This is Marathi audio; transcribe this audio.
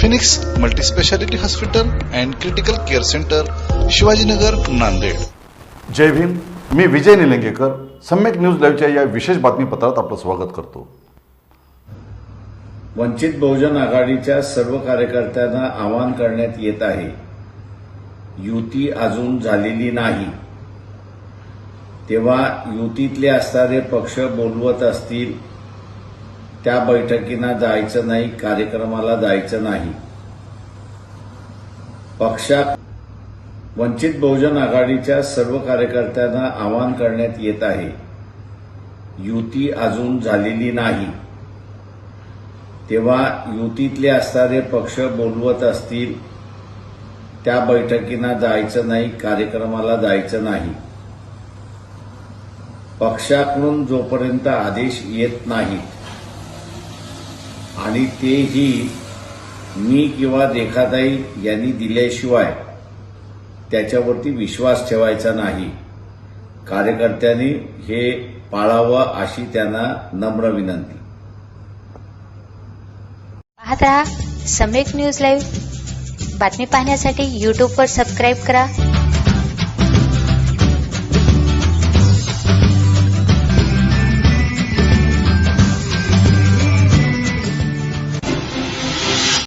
Phoenix multispeciality hospital and critical care centre Shivajinagar Nanded. जय भीम. मी विजय निलंगेकर. सम्यक न्यूज लाईव्हच्या या विशेष बातमीपत्रात आपलं स्वागत करतो. वंचित बहुजन आघाडीच्या सर्व कार्यकर्त्यांना आवाहन करण्यात येत आहे. युती अजून झालेली नाही. तेव्हा युतीतले असणारे पक्ष बोलवत असतील त्या बैठकींना जायचं नाही कार्यक्रमाला जायचं नाही. पक्षात वंचित बहुजन आघाडीच्या सर्व कार्यकर्त्यांना आवाहन करण्यात येत आहे. युती अजून झालेली नाही. तेव्हा युतीतले असणारे पक्ष बोलवत असतील त्या बैठकींना जायचं नाही कार्यक्रमाला जायचं नाही. पक्षाकडून जोपर्यंत आदेश येत नाहीत आणि तेही मी किंवा रेखाताई यांनी दिल्याशिवाय त्याच्यावरती विश्वास ठेवायचा नाही. कार्यकर्त्यांनी हे पाळावं अशी त्यांना नम्र विनंती. पाहत रहा सम्यक न्यूज लाईव्ह बातमी पाहण्यासाठी यूट्यूबवर सबस्क्राईब करा.